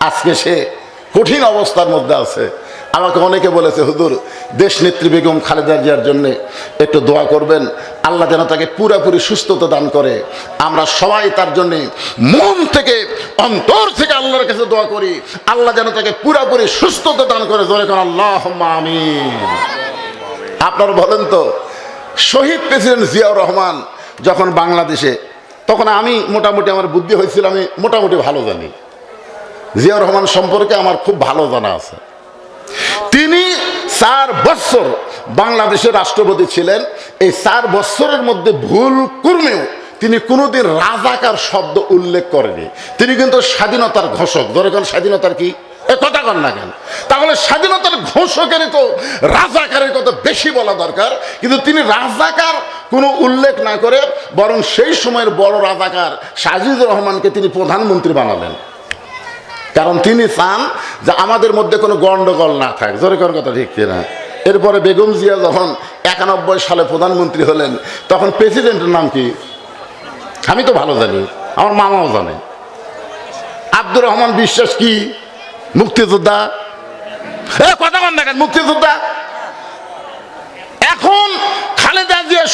আজকে সে কঠিন অবস্থার মধ্যে আছে। আমাকে অনেকে বলেছে, হুজুর দেশ নেত্রী বেগম খালেদা জিয়ার জন্য একটু দোয়া করবেন। আল্লাহ যেন তাকে পুরাপুরি সুস্থতা দান করে। আমরা সবাই তার জন্য মন থেকে, অন্তর থেকে আল্লাহর কাছে দোয়া করি। আল্লাহ যেন তাকে পুরাপুরি সুস্থতা দান করে। ধরে কোন আল্লাহ আমিন। আপনারা বলেন তো, শহীদ প্রেসিডেন্ট জিয়াউর রহমান যখন বাংলাদেশে, তখন আমি মোটামুটি আমার বুদ্ধি হয়েছিল, আমি মোটামুটি ভালো জানি। জিয়াউর রহমান সম্পর্কে আমার খুব ভালো জানা আছে। তিনি চার বছর বাংলাদেশের রাষ্ট্রপতি ছিলেন। এই চার বছরের মধ্যে ভুল কর্মেও তিনি কোনোদিন রাজাকার শব্দ উল্লেখ করেনি। তিনি কিন্তু স্বাধীনতার ঘোষক। ধরে কোন স্বাধীনতার কি? কথা কন না কেন। তাহলে স্বাধীনতার ঘোষকেরই তো রাজাকারের কথা বেশি বলা দরকার। কিন্তু তিনি রাজাকার কোনো উল্লেখ না করে বরং সেই সময়ের বড় রাজাকার সাজিদুর রহমানকে তিনি প্রধানমন্ত্রী বানালেন। কারণ তিনি চান যে আমাদের মধ্যে কোনো গন্ডগোল না থাক। জোরে কোন কথা ঠিক না এরপরে বেগম জিয়া যখন একানব্বই সালে প্রধানমন্ত্রী হলেন, তখন প্রেসিডেন্টের নাম কি? আমি তো ভালো জানি, আমার মামাও জানে। আব্দুর রহমান বিশ্বাস কি? মুক্তিযোদ্ধা? কথা বল দেখেন মুক্তিযোদ্ধা? এখন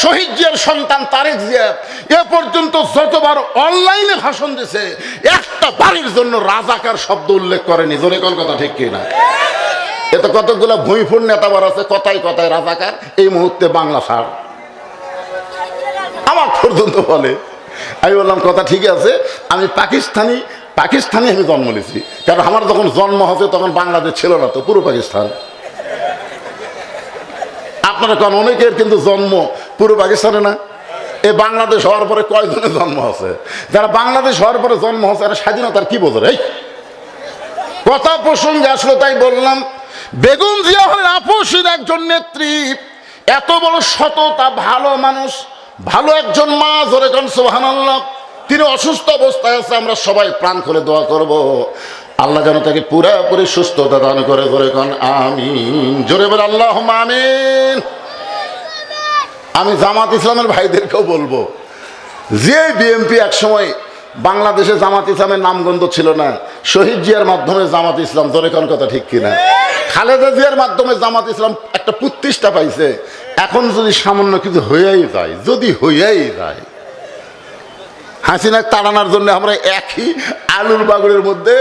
শহীদ সন্তান তারেক জিয়া, এ পর্যন্ত যতবার অনলাইনে ভাষণ দিছে, একটা বাড়ির জন্য রাজাকার শব্দ উল্লেখ করেনি। জোরে কোন কথা ঠিক কিনা? এতে কতগুলো ভূমিফুর নেতাবার আছে কথাই কথায় রাজাকার, এই মুহূর্তে বাংলা সার। আমার পর্যন্ত বলে। আমি বললাম, কথা ঠিক আছে, আমি পাকিস্তানি পাকিস্তানি আমি জন্ম নিয়েছি। কারণ আমার যখন জন্ম হচ্ছে তখন বাংলাদেশ ছিল না তো, পুরো পাকিস্তান। আপনারা কারণ অনেকের কিন্তু জন্ম পুরো পাকিস্তানে না? এ বাংলাদেশ হওয়ার পরে কয়জনের জন্ম আছে যারা বাংলাদেশ হওয়ার পরে জন্ম হচ্ছে এরা স্বাধীনতার কি বোঝে এই কথা প্রসঙ্গে আসলো, তাই বললাম, বেগম জিয়া হলেন একজন নেত্রী, এত বড় সততা, ভালো মানুষ, ভালো একজন মা, জোরে কন সোহানাল্লাহ তিনি অসুস্থ অবস্থায় আছে, আমরা সবাই প্রাণ করে দোয়া করব। আল্লাহ যেন তাকে পুরাপুরি সুস্থতা দান করে, জোরে কন, আমিন। জোরে বলে আল্লাহ আমিন। আমি জামাত ইসলামের ভাইদেরকেও বলব, যে বিএমপি একসময় বাংলাদেশে জামাত ইসলামের নামগন্ধ ছিল না, শহীদ জিয়ার মাধ্যমে জামাত ইসলাম ধরে কোন কথা ঠিক কিনা? খালেদা জিয়ার মাধ্যমে জামাত ইসলাম একটা প্রতিষ্ঠা পাইছে, এখন যদি সামান্য কিছু হইয়াই যায়, যদি হইয়াই যায় হাসিনা তাড়ানোর জন্য আমরা একই আলুর বাগুড়ের মধ্যে,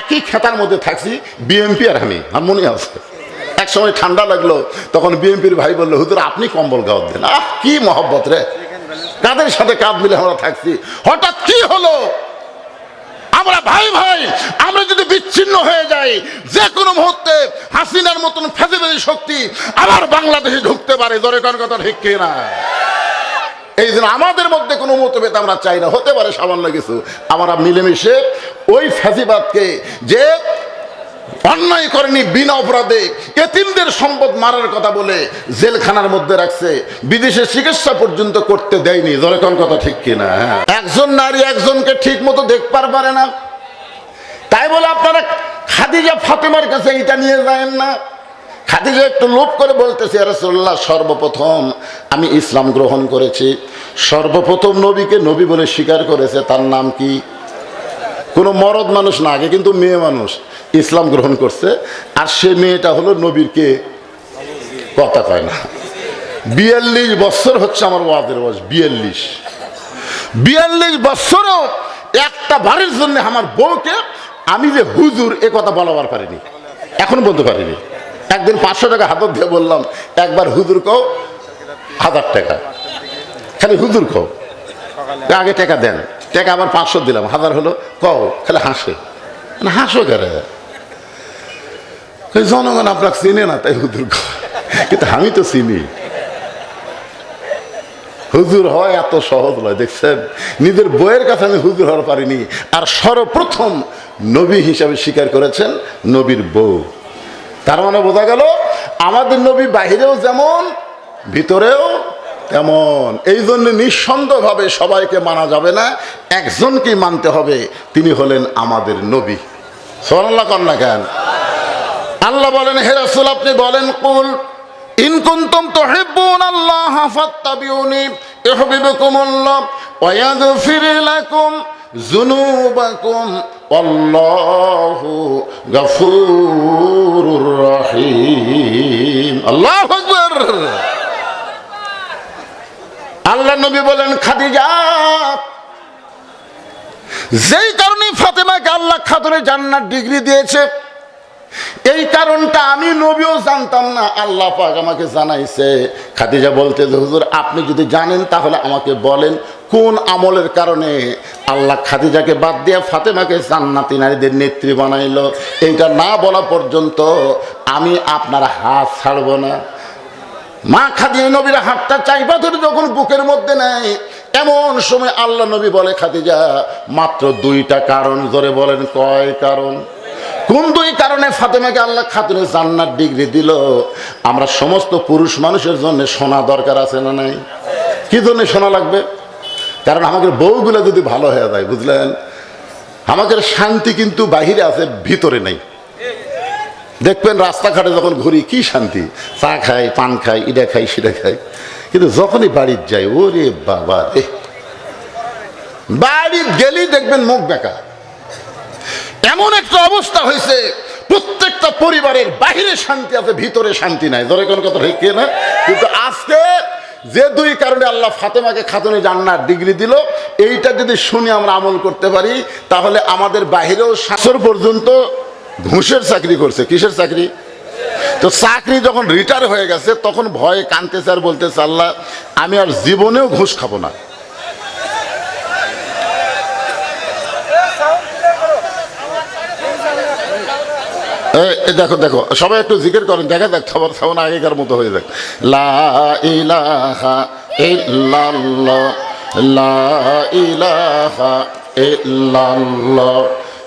একই খেতার মধ্যে থাকছি বিএমপি আর আমি আমার মনে আছে? সময় ঠান্ডা লাগল, তখন বিএনপির ভাই বলল, হুজুর, আপনি কম্বল গাওয়ার দেন। আহ, কি মহব্বত রে। কাদের সাথে কাঁধ মিলে আমরা থাকছি? হঠাৎ কি হলো? আমরা ভাই ভাই, আমরা যদি বিচ্ছিন্ন হয়ে যাই, যে কোনো মুহূর্তে হাসিনার মতন ফেসিবাদী শক্তি আবার বাংলাদেশে ঢুকতে পারে, জোরে কোন কথা ঠিক কিনা? এই জন্য আমাদের মধ্যে কোনো মতভেদ আমরা চাই না, হতে পারে সামান্য কিছু। আমরা মিলেমিশে ওই ফ্যাসিবাদকে যে অন্যায় করেনি বিনা অপরাধে। এতিমদের সম্পদ মারার কথা বলে জেলখানার মধ্যে রাখছে। বিদেশে চিকিৎসা পর্যন্ত করতে দেয়নি। কোন কথা ঠিক কিনা? হ্যাঁ। একজন নারী একজনকে ঠিক মতো দেখবার পারে না। তাই বলে আপনারা খাদিজা ফাতেমার কাছে এটা নিয়ে যায় না। খাদিজা একটু লোভ করে বলতেছে রসল্লাহ সর্বপ্রথম আমি ইসলাম গ্রহণ করেছি। সর্বপ্রথম নবীকে নবী বলে স্বীকার করেছে। তার নাম কি? কোনো মরদ মানুষ না, আগে কিন্তু মেয়ে মানুষ ইসলাম গ্রহণ করছে, আর সে মেয়েটা হলো নবীর কে? কথা কয় না। বিয়াল্লিশ বছর হচ্ছে আমার ওয়াদের বয়স, বিয়াল্লিশ। বিয়াল্লিশ বছরও একটা বাড়ির জন্য আমার বউকে আমি যে হুজুর, এ কথা বলাবার পারিনি, এখন বলতে পারিনি। একদিন পাঁচশো টাকা হাতত দিয়ে বললাম, একবার হুজুর কও, হাজার টাকা। খালি হুজুর কও। আগে টাকা দেন। টাকা আবার পাঁচশো দিলাম, হাজার হলো, কও খালি হাসে। না হাসো কেন? জনগণ আপনাকে চিনে না তাই হুজুর কিন্তু আমি তো চিনি। হুজুর হয় এত সহজ নয়, দেখছেন? নিজের বইয়ের কাছে আমি হুজুর হওয়ার পারিনি। আর সর্বপ্রথম নবী হিসাবে স্বীকার করেছেন নবীর বউ। তার মানে বোঝা গেল, আমাদের নবী বাহিরেও যেমন, ভিতরেও তেমন এই জন্য নিঃসন্দেহভাবে সবাইকে মানা যাবে না, একজনকেই মানতে হবে, তিনি হলেন আমাদের নবী। সোনাল্লাহ কন্যা কেন? আল্লাহ বলেন, হে রাসূল, আপনি বলেন, কুল, ইন কুনতুম তুহিব্বুন আল্লাহ ফাত্তাবিউনি ইউহিব্বুকুমুল্লাহ ওয়া ইয়াগফির লাকুম যুনুবাকুম আল্লাহু গফুরুর রহিম। আল্লাহ আকবার আল্লাহ নবী বলেন, খাদিজা, যেই কারণে ফাতেমাকে আল্লাহ খাতুনে জান্নাত ডিগ্রি দিয়েছে, এই কারণটা আমি নবীও জানতাম না, আল্লাহ পাক আমাকে জানাইছে। খাদিজা বলতে, হুজুর, আপনি যদি জানেন তাহলে আমাকে বলেন, কোন আমলের কারণে আল্লাহ খাদিজাকে বাদ দিয়ে ফাতেমাকে জান্নাতি নারীদের নেত্রী বানাইলো? এইটা না বলা পর্যন্ত আমি আপনার হাত ছাড়ব না। মা খাদিজা নবীর হাতটা চাইবা ধরে যখন বুকের মধ্যে নেয়, এমন সময় আল্লাহ নবী বলে, খাদিজা, মাত্র দুইটা কারণ ধরে বলেন, কয় কারণ? কোন দুই কারণে ফাতেমাকে আল্লাহ খাতুনে জান্নাত ডিগ্রি দিল? আমরা সমস্ত পুরুষ মানুষের জন্য সোনা দরকার আছে না নাই? কি জন্য সোনা লাগবে? কারণ আমাদের বউগুলো যদি ভালো হয়ে যায়, বুঝলেন? আমাদের শান্তি কিন্তু বাহিরে আছে, ভিতরে নেই। দেখবেন রাস্তাঘাটে যখন ঘুরি, কি শান্তি? চা খাই, পান খাই ইটা খাই সেটা খাই। কিন্তু যখনই বাড়ির যাই, ওরে বাবা রে। বাড়ি গেলেই দেখবেন মুখ বেকা এমন একটা অবস্থা হয়েছে, প্রত্যেকটা পরিবারের বাহিরে শান্তি আছে, ভিতরে শান্তি নাই। ধরে কোন কথা ঠিক না কিন্তু আজকে যে দুই কারণে আল্লাহ ফাতেমাকে খাতুনে জান্নার ডিগ্রি দিল, এইটা যদি শুনে আমরা আমল করতে পারি, তাহলে আমাদের বাহিরেও শাসর পর্যন্ত ঘুষের চাকরি করছে, কিসের চাকরি? তো চাকরি যখন রিটায়ার হয়ে গেছে, তখন ভয়ে কানতেছে আর বলতেছে, আল্লাহ, আমি আর জীবনেও ঘুষ খাব না। দেখো দেখো, সবাই একটু জিকির করেন, দেখা যাক খবর খাব না আগেকার মতো হয়ে যাক। লা ইল্লাল্লাহ, লা ইলাহা ইল্লাল্লাহ।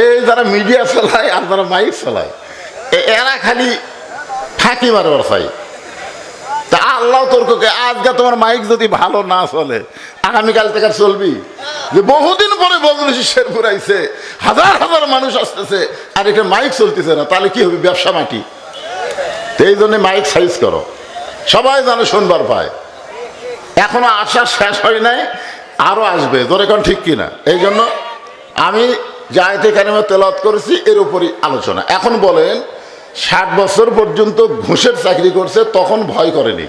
এই যারা মিডিয়া চালায় আর যারা মাইক চালায় এরা খালি ফাঁকি মারবার চাই তা আল্লাহ তোরকে আজকে তোমার মাইক যদি ভালো না চলে, আগামীকাল থেকে চলবি? যে বহুদিন পরে বজরসি শেরপুর আইছে, হাজার হাজার মানুষ আসতেছে, আর এটা মাইক চলতেছে না, তাহলে কি হবে? ব্যবসা মাটি। তো এই জন্য মাইক সাইজ করো। সবাই যেন শুনবার পায়। এখনও আশা শেষ হয় নাই, আরও আসবে। ধরে এখন ঠিক কিনা? এই জন্য আমি জায়তে কারিমে তেলাওয়াত করেছি, এর উপরই আলোচনা। এখন বলেন, ষাট বছর পর্যন্ত ঘুষের চাকরি করছে, তখন ভয় করেনি।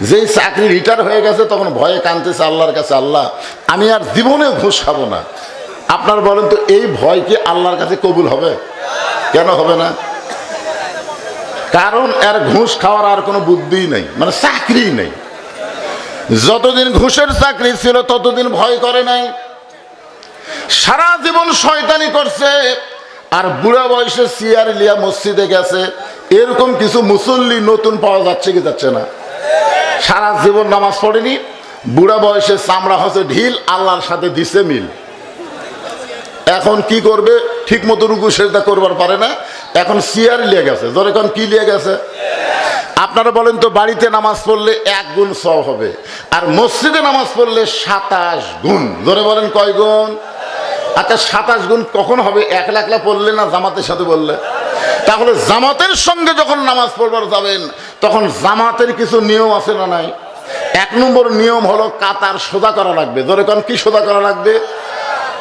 যেই চাকরি রিটায়ার হয়ে গেছে, তখন ভয়ে কানতেছে আল্লাহর কাছে, আল্লাহ, আমি আর জীবনে ঘুষ খাব না। আপনার বলেন তো, এই ভয় কি আল্লাহর কাছে কবুল হবে? কেন হবে না? কারণ এর ঘুষ খাওয়ার আর কোনো বুদ্ধিই নেই মানে চাকরি নেই। যতদিন ঘুষের চাকরি ছিল, ততদিন ভয় করে নাই। সারা জীবন শয়তানি করছে, আর বুড়া বয়সে সিয়ার লিয়া মসজিদে গেছে, এরকম কিছু মুসল্লি নতুন পাওয়া যাচ্ছে কি যাচ্ছে না? সারা জীবন নামাজ পড়েনি, বুড়া বয়সে চামড়া হচ্ছে ঢিল, আল্লাহর সাথে দিছে মিল। এখন কি করবে? ঠিক মতো রুকু সেটা করবার পারে না, এখন সিয়ার লিয়ে গেছে। ধর এখন কি লিয়ে গেছে? আপনারা বলেন তো, বাড়িতে নামাজ পড়লে এক গুণ সব হবে, আর মসজিদে নামাজ পড়লে সাতাশ গুণ। ধরে বলেন কয় গুণ? আচ্ছা সাতাশ গুণ কখন হবে? একলা একলা পড়লে না জামাতের সাথে বললে? তাহলে জামাতের সঙ্গে যখন নামাজ পড়বার যাবেন, তখন জামাতের কিছু নিয়ম আছে না নাই? এক নম্বর নিয়ম হলো কাতার সোজা করা লাগবে। ধরে কোন, কি সোজা করা লাগবে?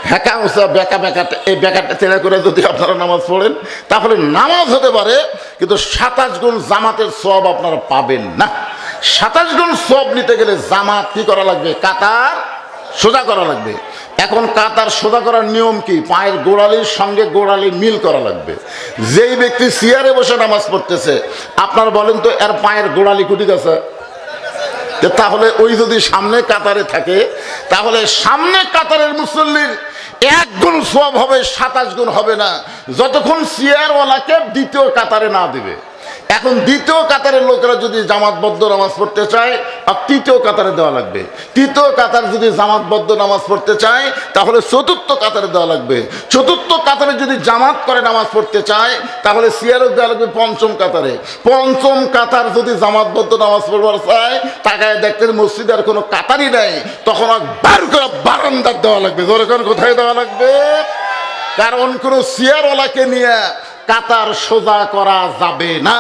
হ্যাঁকা, উঁচা, বেকা বেকা, এই বেকাটা তেড়ে করে যদি আপনারা নামাজ পড়েন, তাহলে নামাজ হতে পারে, কিন্তু সাতাশ গুণ জামাতের সব আপনারা পাবেন না। সাতাশ গুণ সব নিতে গেলে জামাত কি করা লাগবে? কাতার সোজা করা লাগবে। এখন কাতার সোজা করার নিয়ম কি? পায়ের গোড়ালির সঙ্গে গোড়ালি মিল করা লাগবে। যেই ব্যক্তি চেয়ারে বসে নামাজ পড়তেছে, আপনার বলেন তো এর পায়ের গোড়ালি কুটি গেছে তাহলে ওই যদি সামনে কাতারে থাকে, তাহলে সামনে কাতারের মুসল্লির এক গুণ সব হবে, সাতাশ গুণ হবে না। যতক্ষণ চেয়ারওয়ালাকে দ্বিতীয় কাতারে না দিবে। এখন দ্বিতীয় কাতারের লোকেরা যদি জামাতবদ্ধ নামাজ পড়তে চায়, আর তৃতীয় কাতারে দেওয়া লাগবে। তৃতীয় কাতার যদি জামাতবদ্ধ নামাজ পড়তে চায়, তাহলে চতুর্থ কাতারে দেওয়া লাগবে। চতুর্থ কাতারে যদি জামাত করে নামাজ পড়তে চায়, তাহলে সিয়ারও দেওয়া লাগবে পঞ্চম কাতারে। পঞ্চম কাতার যদি জামাতবদ্ধ নামাজ পড়বার চায়, তাকায় দেখতে মসজিদে আর কোনো কাতারই নাই। তখন বার করে বারান্দার দেওয়া লাগবে। কোথায় দেওয়া লাগবে? কারণ কোনো সিয়ারওয়ালাকে নিয়ে কাতার সোজা করা যাবে না।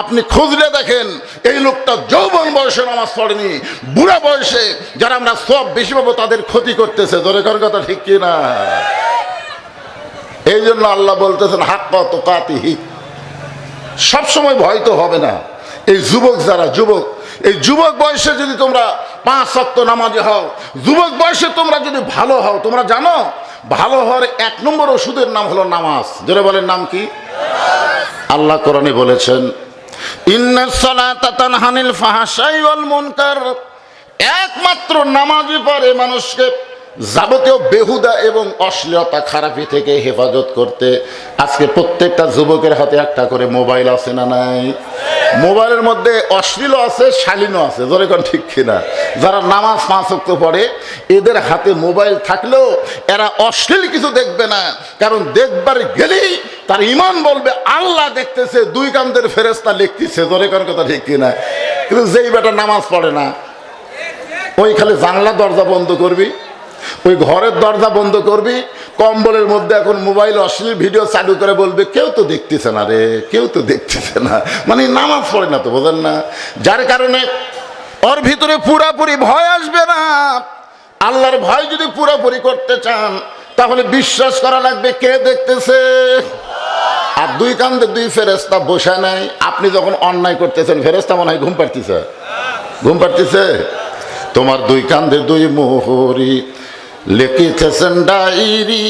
আপনি খুঁজলে দেখেন, এই লোকটা যৌবন বয়সে নামাজ পড়েনি, বুড়া বয়সে যারা আমরা সব বেশি পাবো তাদের ক্ষতি করতেছে। ধরে কোন কথা ঠিক কি না এই জন্য আল্লাহ বলতেছেন হাক কত কাতিহি সবসময় ভয় তো হবে না। এই যুবক যারা, যুবক, এই যুবক বয়সে যদি তোমরা পাঁচ সপ্ত নামাজে হও, যুবক বয়সে তোমরা যদি ভালো হও, তোমরা জানো ভালো হওয়ার এক নম্বর ওষুধের নাম হলো নামাজ। জোরে বলেন নাম কি? আল্লাহ কোরআনে বলেছেন ইন্নাস ফাহাশাই তানহানিল ফাহশাই ওয়াল মুনকার। একমাত্র নামাজই পারে মানুষকে যাবতীয় বেহুদা এবং অশ্লীলতা খারাপি থেকে হেফাজত করতে আজকে প্রত্যেকটা যুবকের হাতে একটা করে মোবাইল আছে না নাই? মোবাইলের মধ্যে অশ্লীল আছে, শালীনও আছে, জোরে কোন ঠিক কিনা? যারা নামাজ পাঁচ অক্ত পড়ে, এদের হাতে মোবাইল থাকলেও এরা অশ্লীল কিছু দেখবে না। কারণ দেখবার গেলেই তার ইমান বলবে, আল্লাহ দেখতেছে, দুই কান্দের ফেরেস্তা লিখতেছে, জোরে কোন কথা ঠিক কিনা? কিন্তু যেই বেটা নামাজ পড়ে না, ওই খালি জানলা দরজা বন্ধ করবি? ওই ঘরের দরজা বন্ধ করবি, কম্বলের মধ্যে এখন মোবাইল অশ্লীল ভিডিও চালু করে বলবে, কেউ তো দেখতেছে না রে, কেউ তো দেখতেছে না। মানে নামাজ পড়ে না তো, বোঝেন না? যার কারণে ওর ভিতরে পুরাপুরি ভয় আসবে না। আল্লাহর ভয় যদি পুরাপুরি করতে চান, তাহলে বিশ্বাস করা লাগবে কে দেখতেছে। আর দুই কান্দে দুই ফেরেস্তা বসে নাই। আপনি যখন অন্যায় করতেছেন ফেরেস্তা মনে হয় ঘুম পাড়তেছে। ঘুম পাড়তেছে? তোমার দুই কান্দে দুই মোহরি লিখিতেছেন ডাইরি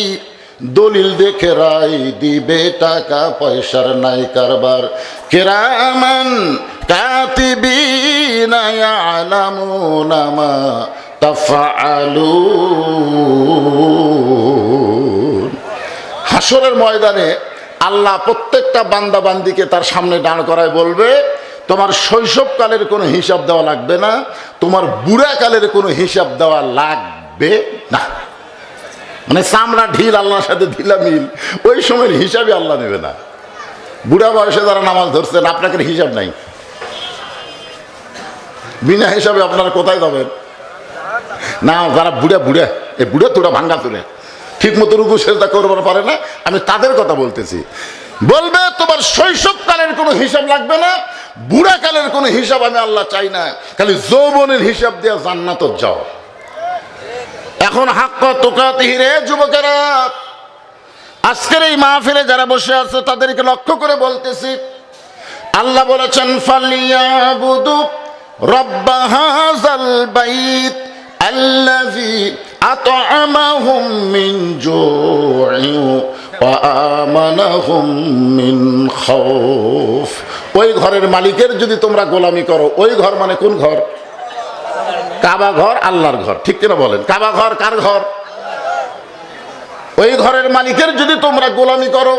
দলিল দেখে রাই দিবে টাকা, পয়সার নাই কারবার। কেরামান কাতিবিনা ইয়ালামুনা মা তাফআলুন। হাসরের ময়দানে আল্লাহ প্রত্যেকটা বান্দা বান্দিকে তার সামনে দাঁড় করায় বলবে, তোমার শৈশবকালের কোনো হিসাব দেওয়া লাগবে না, তোমার বুড়াকালের কোনো হিসাব দেওয়া লাগবে না। মানে চামড়া ঢিল আল্লাহর সাথে ঢিলা মিল। ওই সময়ের হিসাবে আল্লাহ নেবে না। বুড়া বয়সে যারা নামাজ ধরছেন আপনাকে হিসাব নাই। বিনা হিসাবে আপনারা কোথায় যাবেন? না, যারা বুড়া বুড়া এ বুড়া তোরা ভাঙ্গা তুলে। ঠিক মতো রুকু সেজদা করবার পারে না, আমি তাদের কথা বলতেছি। বলবে, তোমার শৈশবকালের কোনো হিসাব লাগবে না, বুড়াকালের কোনো হিসাব আমি আল্লাহ চাই না। খালি যৌবনের হিসাব দেওয়া জান্নাত যাও। এখন হাক্ক তোকাত হিরে যুবকেরা, আজকের এই মাহফিলে যারা বসে আছে তাদেরকে লক্ষ্য করে বলতেছি, আল্লাহ বলেছেন, ফালিয়াবুদু রব্বা হাযাল বাইত আল্লাযী আত'আমাহুম মিন জু'ইন ওয়া আমানাহুম মিন ওই ঘরের মালিকের যদি তোমরা গোলামি করো, ওই ঘর মানে কোন ঘর? কাবা ঘর আল্লাহর ঘর। ঠিক কিনা বলেন? কাবা ঘর কার ঘর? ওই ঘরের মালিকের যদি তোমরা গোলামি করো।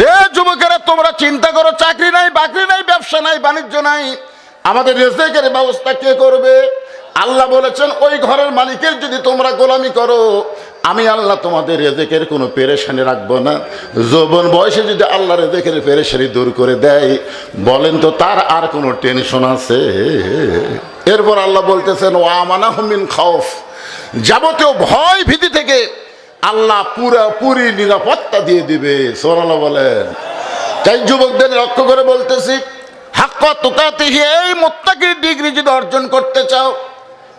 রে যুবকেরা, তোমরা চিন্তা করো, চাকরি নাই, বাকরি নাই, ব্যবসা নাই, বাণিজ্য নাই। আমাদের রেজেকের ব্যবস্থা কে করবে? আল্লাহ বলেছেন, ওই ঘরের মালিকের যদি তোমরা গোলামি করো, আমি আল্লাহ তোমাদের রেজেকের কোনো পেরেশানি রাখব না। যৌবন বয়সে যদি আল্লাহ রেজেকের পেরেশানি দূর করে দেয়, বলেন তো তার আর কোনো টেনশন আছে? এরপর আল্লাহ বলতেছেন ও আমানা হুমিন খাউফ। যাবতীয় ভয় ভীতি থেকে আল্লাহ পুরোপুরি নিরাপত্তা দিয়ে দিবে সোনালা বলেন। তাই যুবকদের লক্ষ্য করে বলতেছি, হাক্ক তুকাতে এই মোত্তাকির ডিগ্রি যদি অর্জন করতে চাও,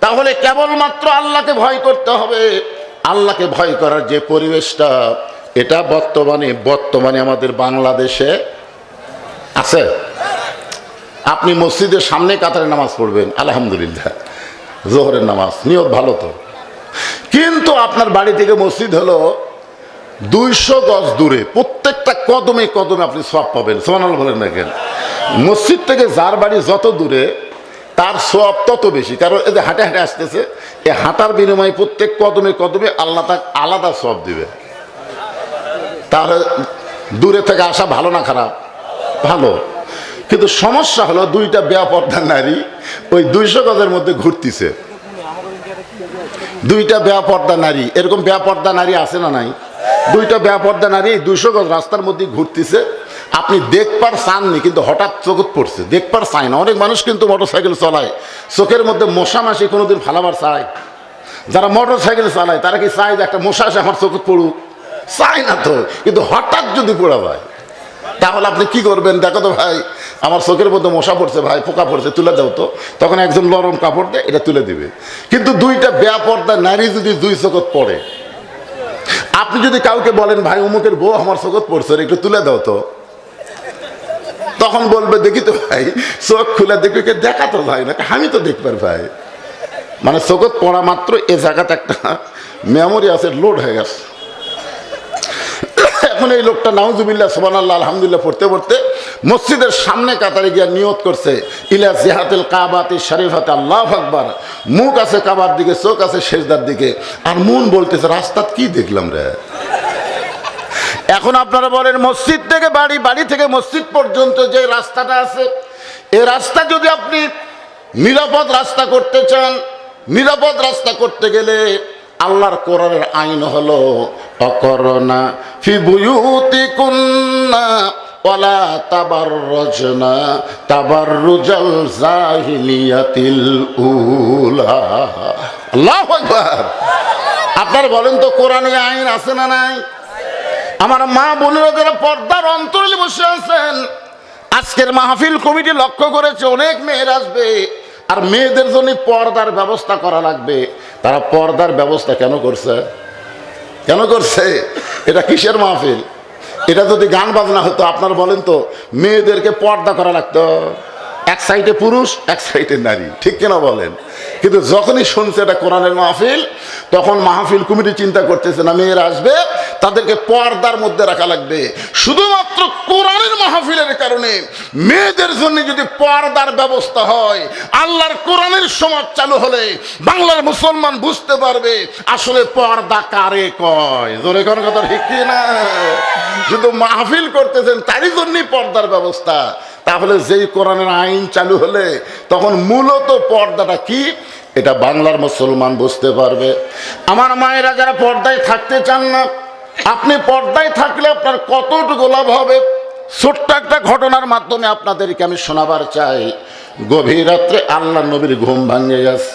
তাহলে কেবলমাত্র আল্লাহকে ভয় করতে হবে। আল্লাহকে ভয় করার যে পরিবেশটা, এটা বর্তমানে বর্তমানে আমাদের বাংলাদেশে আছে। আপনি মসজিদের সামনে কাতারে নামাজ পড়বেন, আলহামদুলিল্লাহ। জোহরের নামাজ, নিয়ত ভালো তো। কিন্তু আপনার বাড়ি থেকে মসজিদ হলো দুইশো গজ দূরে, প্রত্যেকটা কদমে কদমে আপনি সব পাবেন সোমানাল বলেন না কেন? মসজিদ থেকে যার বাড়ি যত দূরে, তার সব তত বেশি। কারণ যে হাঁটে হাঁটে আসতেছে এই হাঁটার বিনিময়ে প্রত্যেক কদমে কদমে আল্লাহ তাক আলাদা সব দিবে। তাহলে দূরে থেকে আসা ভালো না খারাপ? ভালো। কিন্তু সমস্যা হলো দুইটা ব্যাপর্দা নারী ওই দুইশো গজের মধ্যে ঘুরতিছে। দুইটা ব্যাপর্দা নারী, এরকম ব্যাপর্দা নারী আছে না নাই? দুইটা ব্যাপর্দা নারী দুইশো গজ রাস্তার মধ্যে ঘুরতিছে। আপনি দেখবার চাননি, কিন্তু হঠাৎ চোখত পড়ছে। দেখবার চায় না। অনেক মানুষ কিন্তু মোটর সাইকেল চলায়। চোখের মধ্যে মশা মাসি কোনোদিন ফালাবার চায়। যারা মোটর সাইকেল চালায়, তারা কি চায় যে একটা মশা আসে আমার চোখত পড়ুক? চায় না তো। কিন্তু হঠাৎ যদি পড়া যায় তাহলে আপনি কি করবেন? দেখো তো ভাই, আমার চোখের মধ্যে মশা পড়ছে ভাই, পোকা পড়ছে, তুলে দাও তো। তখন একজন নরম কাপড় দেয়, এটা তুলে দিবে। কিন্তু দুইটা ব্যাপর্দা নারী যদি দুই চোখত পড়ে, আপনি যদি কাউকে বলেন, ভাই, অমুকের বউ আমার চোখত পড়ছে একটু তুলে দাও তো। তখন বলবে, দেখি তো ভাই, চোখ খুলে দেখবে ওকে দেখা তো ভাই না আমি তো দেখবার ভাই। মানে চোখত পড়া মাত্র এ জায়গাতে একটা মেমোরি আছে লোড হয়ে গেছে। এখন এই লোকটা নাউজুবিল্লাহ সোবান আল্লাহ আলহামদুলিল্লাহ, পড়তে পড়তে মসজিদের সামনে কাতারে গিয়া নিয়ত করছে। ইলা জিহাতিল কাবাতি শরীফাতে আল্লাহ আকবার। মুখ আছে কাবার দিকে, চোখ আছে শেষদার দিকে। আর মন বলতেছে, রাস্তাত কি দেখলাম রে? এখন আপনারা বলেন, মসজিদ থেকে বাড়ি বাড়ি থেকে মসজিদ পর্যন্ত যে রাস্তাটা আছে এই রাস্তা যদি আপনি নিরাপদ রাস্তা করতে চান, নিরাপদ রাস্তা করতে গেলে আল্লাহর কোরআনের আইন হলো অকরণা ফি বুয়ুতি কুন্না ওয়ালা তাবাররজনা, তাবাররুজাল জাহিলিয়াতিল উলা। আল্লাহু আপনারা বলেন তো কোরআনে আইন আছে না নাই? আমার মা বোনেরা যারা পর্দার অন্তরে বসে আছেন, আজকের মাহফিল কমিটি লক্ষ্য করেছে, অনেক মেয়ের আসবে। আর মেয়েদের জন্য পর্দার ব্যবস্থা করা লাগবে। তারা পর্দার ব্যবস্থা কেন করছে? কেন করছে? এটা কিসের মাহফিল? এটা যদি গান বাজনা হতো, আপনারা বলেন তো, মেয়েদেরকে পর্দা করা লাগতো। এক সাইডে পুরুষ, এক সাইডে নারী, ঠিক কিনা বলেন? কিন্তু যখনই শুনছে এটা কোরআনের মাহফিল, তখন মাহফিল কমিটি চিন্তা করতেছে না, মেয়েরা আসবে তাদেরকে পর্দার মধ্যে রাখা লাগবে। শুধুমাত্র কোরআনের মাহফিলের কারণে মেয়েদের জন্য যদি পর্দার ব্যবস্থা হয়, আল্লাহর কোরআনের সমাজ চালু হলে বাংলার মুসলমান বুঝতে পারবে আসলে পর্দা কারে কয়। জোরে কোন কথা ঠিক না? শুধু মাহফিল করতেছেন, তারই জন্যই পর্দার ব্যবস্থা। তাহলে যেই কোরআনের আইন চালু হলে তখন মূলত পর্দাটা কি? এটা বাংলার মুসলমান বুঝতে পারবে। আমার মায়েরা যারা পর্দায় থাকতে চান না আপনি পর্দায় থাকলে আপনার কতটুকু লাভ হবে? ছোট্ট একটা ঘটনার মাধ্যমে আপনাদেরকে আমি শোনাবার চাই। গভীর রাত্রে আল্লাহ নবীর ঘুম ভাঙে গেছে।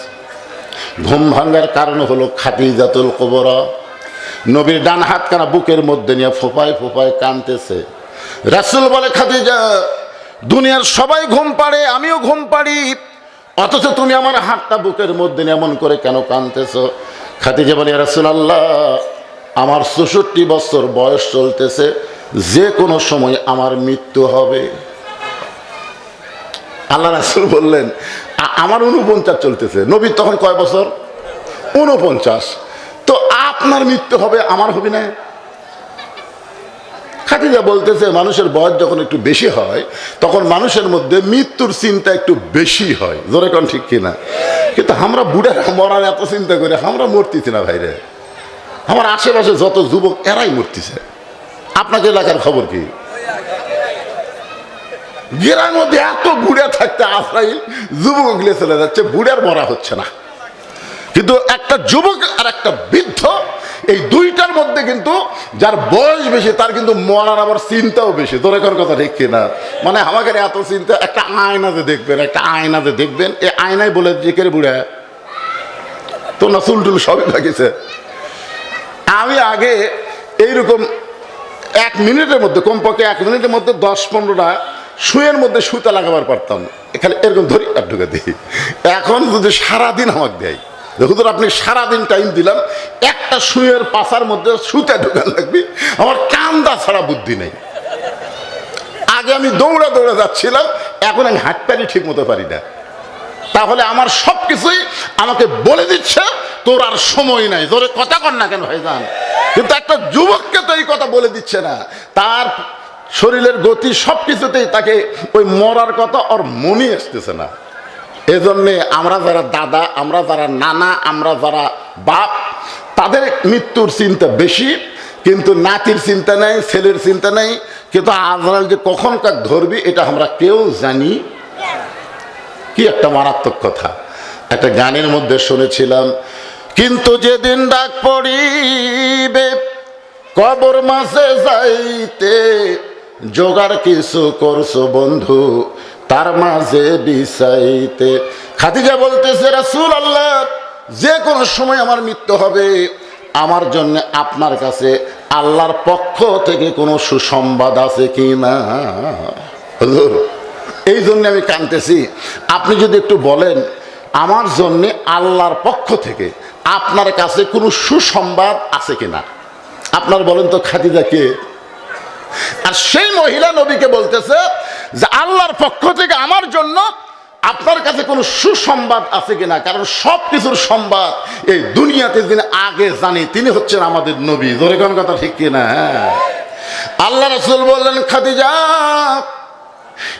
ঘুম ভাঙ্গার কারণ হলো খাতিজাতুল কবরা। নবীর ডান হাত কানা বুকের মধ্যে নিয়ে ফোপায় ফোপায় কানতেছে রাসুল বলে, খাদিজা, দুনিয়ার সবাই ঘুম পাড়ে, আমিও ঘুম পাড়ি। অথচ তুমি আমার হাতটা বুকের মধ্যে নিয়ে এমন করে কেন কানতেছ খাদিজা বলে রাসুল আল্লাহ আমার চৌষট্টি বছর বয়স চলতেছে, যে কোনো সময় আমার মৃত্যু হবে। আল্লাহ রাসুল বললেন আমার উনপঞ্চাশ চলতেছে। নবীর তখন কয় বছর? উনপঞ্চাশ তো আপনার মৃত্যু হবে, আমার হবে না? খাতিজা বলতেছে, মানুষের বয়স যখন একটু বেশি হয়, তখন মানুষের মধ্যে মৃত্যুর চিন্তা একটু বেশি হয়। জোরে কোন ঠিক কিনা? কিন্তু আমরা বুড়ারা মরার এত চিন্তা করে, আমরা মরতেছি না ভাইরে। আমার আশেপাশে যত যুবক, এরাই মরতেছে। আপনাকে এলাকার খবর কি? গ্রামের মধ্যে এত বুড়া থাকতে আশ্রাইল যুবকগুলো চলে যাচ্ছে, বুড়ার মরা হচ্ছে না। কিন্তু একটা যুবক আর একটা বৃদ্ধ, এই দুইটার মধ্যে কিন্তু যার বয়স বেশি, তার কিন্তু মরার আবার চিন্তাও বেশি। তোর এখন কথা ঠিক কিনা? মানে আমাকে এত চিন্তা, একটা আয়নাতে দেখবেন, একটা আয়নাতে দেখবেন, এই আয়নায় বলে যে কে বুড়া তো না চুলটুল সবই থাকিছে আমি আগে এইরকম এক মিনিটের মধ্যে, কমপক্ষে এক মিনিটের মধ্যে দশ পনেরোটা শুয়ের মধ্যে সুতা লাগাবার পারতাম। এখানে এরকম ধরি আর ঢুকে দিই। এখন যদি সারাদিন আমাকে দেয় হুজুর আপনি সারাদিন টাইম দিলাম, একটা শুয়ের পাশার মধ্যে সুতা ঢুকান লাগবে, আমার কান্দা ছাড়া বুদ্ধি নেই। আগে আমি দৌড়া দৌড়া যাচ্ছিলাম, এখন আমি হাঁটপারি ঠিক মতো পারি না। তাহলে আমার সব কিছুই আমাকে বলে দিচ্ছে তোর আর সময় নাই। তোরে কথা কর না কেন ভাইজান? কিন্তু একটা যুবককে তো এই কথা বলে দিচ্ছে না। তার শরীরের গতি সব কিছুতেই তাকে ওই মরার কথা ওর মনে আসতেছে না। এজন্যে আমরা যারা দাদা, আমরা যারা নানা, আমরা যারা বাপ, তাদের মৃত্যুর চিন্তা বেশি, কিন্তু নাতির চিন্তা নেই, ছেলের চিন্তা নেই। কিন্তু আজরাল যে কখন কাক ধরবি, এটা আমরা কেউ জানি। কি একটা মারাত্মক কথা। একটা গানের মধ্যে শুনেছিলাম কিন্তু যেদিন ডাক পড়িবে, কবর মাসে যাইতে জোগাড় কিছু করছ বন্ধু, তার মাঝে বিছাইতে। খাদিজা বলতেছে রাসূল আল্লাহ যে কোনো সময় আমার মৃত্যু হবে। আমার জন্য আপনার কাছে আল্লাহর পক্ষ থেকে কোনো সুসংবাদ আছে কি না? হুজুর, এই জন্য আমি কানতেছি। আপনি যদি একটু বলেন, আমার জন্য আল্লাহর পক্ষ থেকে আপনার কাছে কোনো সুসংবাদ আছে কিনা? আপনার বলেন তো খাদিজা কে? আর সেই মহিলা নবীকে বলতেছে যে আল্লাহর পক্ষ থেকে আমার জন্য আপনার কাছে কোনো সুসংবাদ আছে কিনা? কারণ সব কিছুর সংবাদ এই দুনিয়াতে যিনি আগে জানি, তিনি হচ্ছেন আমাদের নবী। ধরে কোন কথা ঠিক কিনা? হ্যাঁ আল্লাহ রসুল বললেন, খাদিজা,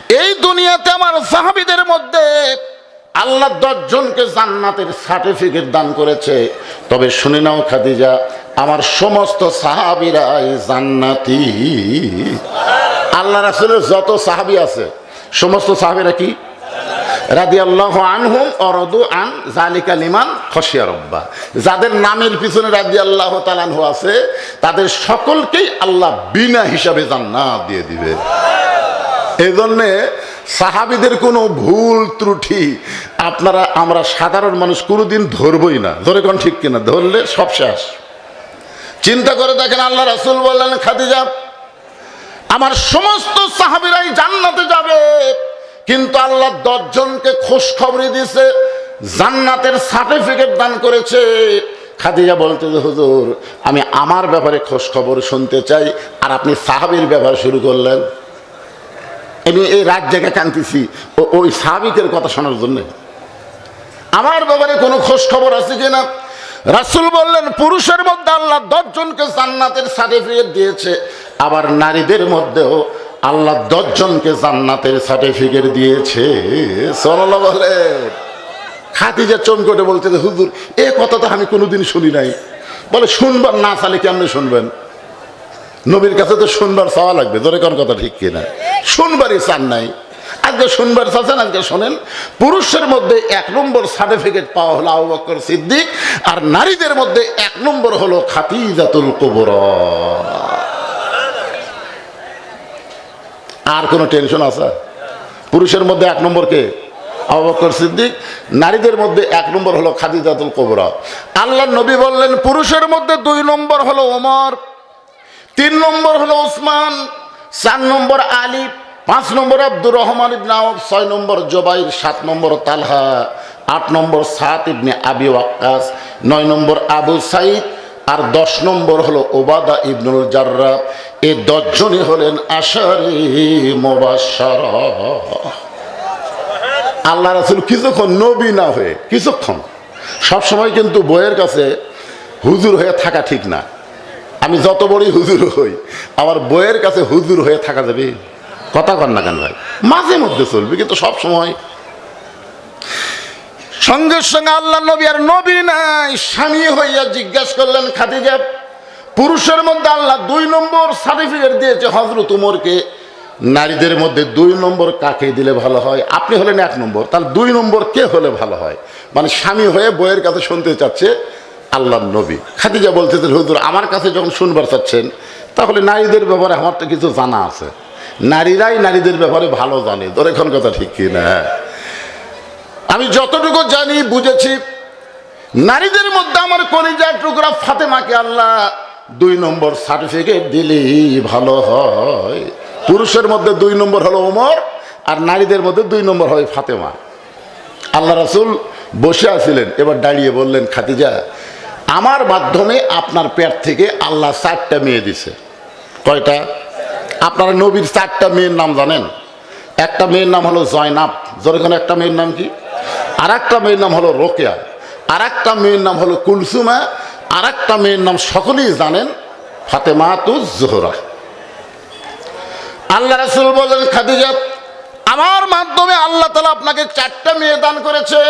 এই দুনিয়াতে আমার সাহাবিদের মধ্যে আল্লাহ দশজনকে জান্নাতের সার্টিফিকেট দান করেছে। তবে শুনে নাও, খাদিজা, আমার সমস্ত সাহাবিরাই জান্নাতি। আল্লাহ রাসুলের যত সাহাবি আছে, সমস্ত সাহাবিরা কি? রাদি আল্লাহ আনহুম অরদু আন জালিকা লিমান খসিয়া রব্বা। যাদের নামের পিছনে রাদি আল্লাহ তালানহু আছে, তাদের সকলকেই আল্লাহ বিনা হিসাবে জান্নাত দিয়ে দিবে। এই জন্যে সাহাবিদের কোনো ভুল ত্রুটি আপনারা, আমরা সাধারণ মানুষ কোনোদিন ধরবই না। ধরে কোন ঠিক কিনা? ধরলে সব শেষ। চিন্তা করে দেখেন, আল্লাহ রাসুল বললেন, খাদিজা, আমার সমস্ত সাহাবিরাই জান্নাতে যাবে। কিন্তু আল্লাহ দশজনকে খোঁজ খবরই দিছে জান্নাতের সার্টিফিকেট দান করেছে। খাদিজা বলতে হুজুর, আমি আমার ব্যাপারে খোঁজ খবর শুনতে চাই, আর আপনি সাহাবির ব্যাপার শুরু করলেন। আমি এই রাত জায়গায় কানতেছি ওই সাহাবিকের কথা শোনার জন্য। আমার ব্যাপারে কোনো খোঁজ খবর আছে কিনা? রাসুল বললেন, পুরুষের মধ্যে আল্লাহ দশজনকে জান্নাতের সার্টিফিকেট দিয়েছে। আবার নারীদের মধ্যেও আল্লাহ দশজনকে জান্নাতের সার্টিফিকেট দিয়েছে। সরলা বলে। খাতিজা চমকটে বলছে যে, হুজুর, এ কথা তো আমি কোনোদিন শুনি নাই। বলে শুনবার না চালে কেমনে শুনবেন? নবীর কাছে তো শুনবার চাওয়া লাগবে ধরে কোন কথা ঠিক কিনা? শুনবারই চান নাই। আজকে শুনবার চাচ্ছেন আজকে শোনেন, পুরুষের মধ্যে এক নম্বর সার্টিফিকেট পাওয়া হলো আবু সিদ্দিক, আর নারীদের মধ্যে এক নম্বর হলো খাতিজাতুল কবর। আর কোনো টেনশন আছে? পুরুষের মধ্যে এক নম্বর কে? আবু সিদ্দিক। নারীদের মধ্যে এক নম্বর হলো খাদিজাতুল কবরা। আল্লাহ নবী বললেন, পুরুষের মধ্যে দুই নম্বর হলো ওমর। তিন নম্বর হলো ওসমান, চার নম্বর আলী, পাঁচ নম্বর আব্দুর রহমান ইবনে ছয় নম্বর জোবাইর, সাত নম্বর তালহা, আট নম্বর সাত ইবনে আবি ওয়াক্কাস, নয় নম্বর আবু সাইদ আর দশ নম্বর হলো ওবাদা ইবনুল জাররা এই দশজনই হলেন আশারি মোবাসার আল্লাহ রাসুল কিছুক্ষণ নবী না হয়ে, কিছুক্ষণ, সবসময় কিন্তু বইয়ের কাছে হুজুর হয়ে থাকা ঠিক না। আমি যত বড়ই হুজুর হই, আমার বইয়ের কাছে হুজুর হয়ে থাকা যাবে? কথা কর না কেন ভাই? মাঝে মধ্যে চলবে, কিন্তু সব সময়। সঙ্গে সঙ্গে আল্লাহ নবী আর নবী নাই, স্বামী হইয়া জিজ্ঞাসা করলেন, খাদিজা, পুরুষের মধ্যে আল্লাহ দুই নম্বর সার্টিফিকেট দিয়েছে হজরত উমরকে। নারীদের মধ্যে দুই নম্বর কাকে দিলে ভালো হয়? আপনি হলেন এক নম্বর, তাহলে দুই নম্বর কে হলে ভালো হয়? মানে স্বামী হয়ে বইয়ের কাছে শুনতে চাচ্ছে আল্লাহ নবী। খাদিজা বলতেছেন হুজুর, আমার কাছে যখন শুনবার চাচ্ছেন, তাহলে নারীদের ব্যাপারে আমার তো কিছু জানা আছে। নারীরাই নারীদের ব্যাপারে ভালো জানে। তোর এখন কথা ঠিক কি না? আমি যতটুকু জানি, বুঝেছি, নারীদের মধ্যে আমার কলিজার টুকরা ফাতেমাকে আল্লাহ দুই নম্বর সার্টিফিকেট দিলেই ভালো হয়। পুরুষের মধ্যে দুই নম্বর হলো ওমর, আর নারীদের মধ্যে দুই নম্বর হয় ফাতেমা। আল্লাহ রাসুল বসে আছিলেন, এবার দাঁড়িয়ে বললেন খাতিজা আমার মাধ্যমে আপনার পেট থেকে আল্লাহ চারটা মেয়ে দিছে। কয়টা? আপনারা নবীর চারটা মেয়ের নাম জানেন? একটা মেয়ের নাম হলো জয়নাব যেখানে একটা মেয়ের নাম কি? আর একটা মেয়ের নাম হলো রোকেয়া আর একটা মেয়ের নাম হলো কুলসুমা আর একটা মেয়ের নাম সকলেই জানেন, ফাতেমা জোহরা। আল্লাহ রাসুল বলেন খাদিজাত আমার মাধ্যমে আল্লাহ তালা আপনাকে চারটা মেয়ে দান করেছে।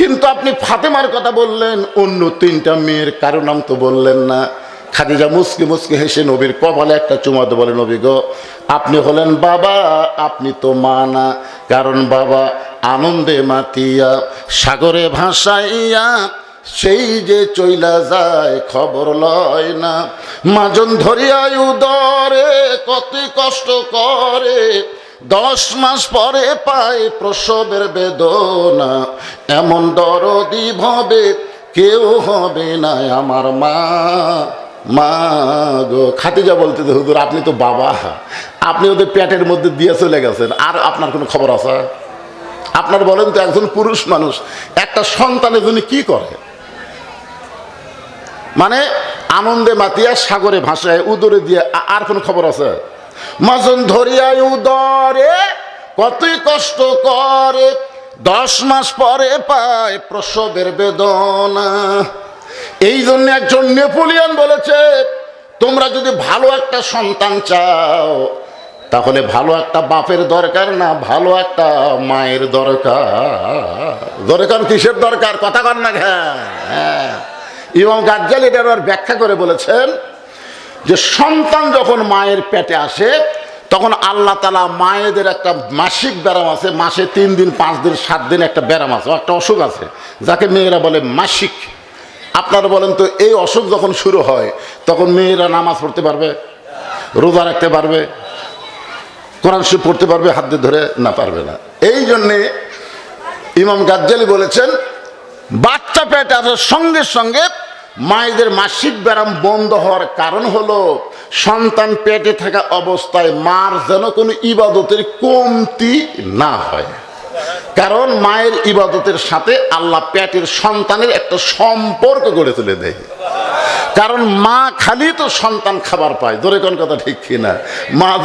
কিন্তু আপনি ফাতেমার কথা বললেন, অন্য তিনটা মেয়ের কারও নাম তো বললেন না। খাদিজা মুসকি মুসকি হেসে নবীর কপালে একটা চুমাতে বলে, নবী গো, আপনি হলেন বাবা, আপনি তো মা না। কারণ বাবা আনন্দে মাতিয়া, সাগরে ভাসাইয়া, সেই যে চইলা যায় খবর লয় না। মাজন ধরিয়া উদরে কত কষ্ট করে দশ মাস পরে পায় প্রসবের বেদনা। এমন দরদি ভবে কেউ হবে না আমার মা। মা গো খাতিজা বলতে তো হুজুর, আপনি তো বাবা। আপনি ওদের পেটের মধ্যে দিয়ে চলে গেছেন। আর আপনার কোনো খবর আছে? আপনার বলেন তো একজন পুরুষ মানুষ, একটা সন্তানের জন্য কি করে? মানে আনন্দে মাতিয়া সাগরে ভাসায়, উদরে দিয়ে আর কোনো খবর আছে? মাজন ধরিয়ায় উদরে, কতই কষ্ট করে। দশ মাস পরে পায় প্রসবের বেদনা। এই জন্য একজন নেপোলিয়ন বলেছে, তোমরা যদি ভালো একটা সন্তান চাও, তাহলে ভালো একটা বাপের দরকার না, ভালো একটা মায়ের দরকার। দরকার কিসের দরকার? কথা কর না হ্যাঁ এবং গাজ্জাল এটার ব্যাখ্যা করে বলেছেন যে সন্তান যখন মায়ের পেটে আসে, তখন আল্লাহ তালা মায়েদের একটা মাসিক ব্যারাম আছে, মাসে তিন দিন, পাঁচ দিন, সাত দিন একটা ব্যারাম আছে, একটা অসুখ আছে, যাকে মেয়েরা বলে মাসিক। আপনারা বলেন তো, এই অসুখ যখন শুরু হয়, তখন মেয়েরা নামাজ পড়তে পারবে, রোজা রাখতে পারবে, কোরআন শরীফ পড়তে পারবে, হাত দিয়ে ধরে না পারবে না। এই জন্যে ইমাম গাজ্জালি বলেছেন, বাচ্চা পেটে আসার সঙ্গে সঙ্গে মায়েদের মাসিক ব্যায়াম বন্ধ হওয়ার কারণ হলো সন্তান পেটে থাকা অবস্থায় মার যেন কোনো ইবাদতের কমতি না হয়। কারণ মায়ের ইবাদতের সাথে আল্লাহ পেটের সন্তানের একটা সম্পর্ক গড়ে তুলে দেয়। কারণ মা খালি তো সন্তান খাবার পায়। ধরে কোন কথা ঠিক কিনা? মা